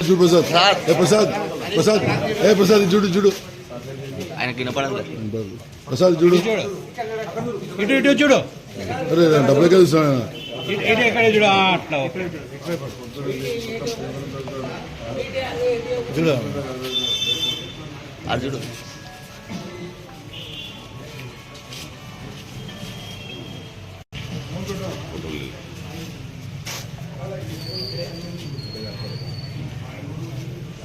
చూడు ప్రసాద్. ఏ ప్రసాద్ ప్రసాద్ ఏ ప్రసాద్ చూడు చూడు. ఆయనకి వినపడదు. ప్రసాద్ చూడు. ఇటు ఇటు చూడు. అరే డబ్బులు కదా ఇస్తాను ఇటు ఇటు ఎక్కడ చూడు? ఆ, అట్లా. చూడు. అది చూడు.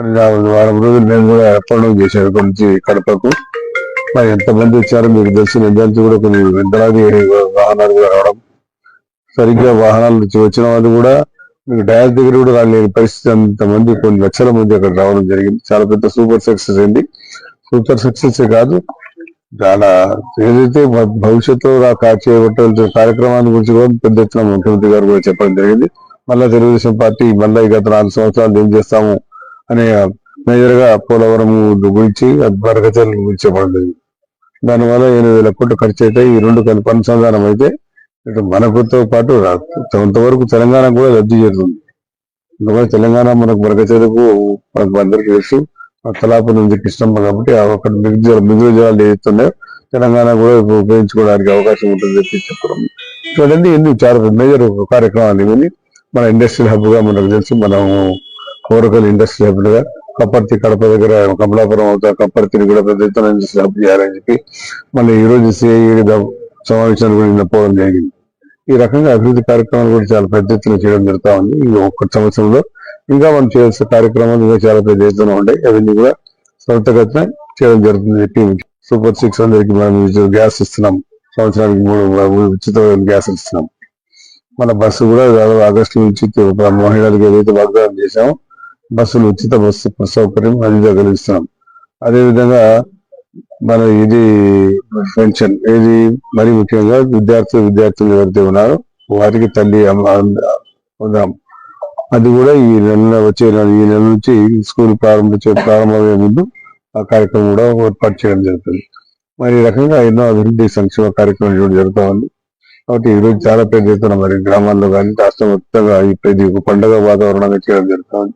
మరి వారం రోజులు నేను కూడా ఏర్పాటు చేశాను ఇక్కడి నుంచి కడపకు. మరి ఎంతమంది వచ్చారో మీకు తెలిసి నిజానికి కూడా కొన్ని వందలాది వాహనాలు కూడా రావడం. సరిగ్గా వాహనాల నుంచి వచ్చిన వాళ్ళు కూడా మీకు డయల్ దగ్గర కూడా రాలేని పరిస్థితి అంతమంది కొన్ని లక్షల మంది అక్కడ రావడం జరిగింది. చాలా పెద్ద సూపర్ సక్సెస్ అయింది సూపర్ సక్సెస్ కాదు. చాలా ఏదైతే భవిష్యత్తులో రా- కార్యక్రమాన్ని కార్యక్రమాల గురించి కూడా పెద్ద ఎత్తున ముఖ్యమంత్రి గారు కూడా చెప్పడం జరిగింది. మళ్ళా తెలుగుదేశం పార్టీ మళ్ళీ గత నాలుగు సంవత్సరాలు ఏం చేస్తాము అనే మేజర్గా పోలవరం గురించి బరకచర్ల గురించి చెప్పడం దానివల్ల ఎనిమిది వేల కోట్లు ఖర్చు అయితే ఈ రెండు కలిపి అనుసంధానం అయితే ఇటు మనకుతో పాటు కొంతవరకు తెలంగాణ కూడా లబ్ధి చేరుతుంది అందువల్ల తెలంగాణ మనకు బరకచెరుకు మనకు అందరికీ తెలుసు. ఆ తలాపు నుంచి కృష్ణమ్మ కాబట్టి ఆ ఒక మిగులు మిగులు జలాలు ఏదైతున్నాయో తెలంగాణ కూడా ఉపయోగించుకోవడానికి అవకాశం ఉంటుంది చెప్పి చెప్పడం చూడండి ఎందుకు చాలా మేజర్ కార్యక్రమాలు ఇవన్నీ మన ఇండస్ట్రియల్ హబ్గా మనకు తెలుసు. మనము కోరకల్ ఇండస్ట్రీ హబ్గా కప్పర్తి కడప దగ్గర కమలాపురం అవుతా కప్పర్తిని కూడా పెద్ద ఎత్తున హబ్ చేయాలని చెప్పి మళ్ళీ ఈ రోజు సిఐడి సమావేశాన్ని కూడా నిన్న పోవడం జరిగింది. ఈ రకంగా అభివృద్ధి కార్యక్రమాలు కూడా చాలా పెద్ద ఎత్తున చేయడం జరుగుతా ఉంది. ఈ ఒక్క సంవత్సరంలో ఇంకా మనం చేయాల్సిన కార్యక్రమాలు ఇంకా చాలా పెద్ద ఎత్తున ఉంటాయి. అవన్నీ కూడా త్వరితగతిన చేయడం జరుగుతుంది. చెప్పి సూపర్ సిక్స్ అందరికి మనం గ్యాస్ ఇస్తున్నాం. సంవత్సరానికి మూడు ఉచిత గ్యాస్ ఇస్తున్నాం. మన బస్సు కూడా ఆగస్టు నుంచి మహిళలకు ఏదైతే వాగ్దానం చేశామో బస్సులు ఉచిత బస్సు సౌకర్యం అది కలిగిస్తున్నాం అదేవిధంగా మన ఇది పెన్షన్ ఇది మరీ ముఖ్యంగా విద్యార్థులు విద్యార్థులు ఎవరైతే ఉన్నారో వారికి తల్లి ఉందాం అది కూడా ఈ నెల వచ్చే ఈ నెల నుంచి స్కూల్ ప్రారంభించే ప్రారంభమయ్యే ముందు ఆ కార్యక్రమం కూడా ఏర్పాటు చేయడం జరుగుతుంది. మరి ఈ రకంగా ఎన్నో అభివృద్ధి సంక్షేమ కార్యక్రమాలు కూడా జరుగుతూ ఉంది. కాబట్టి ఈ రోజు చాలా పెద్ద ఎత్తున మరి గ్రామాల్లో కానీ రాష్ట్ర మొత్తంగా ఈ ప్రతి పండుగ వాతావరణంగా చేయడం జరుగుతుంది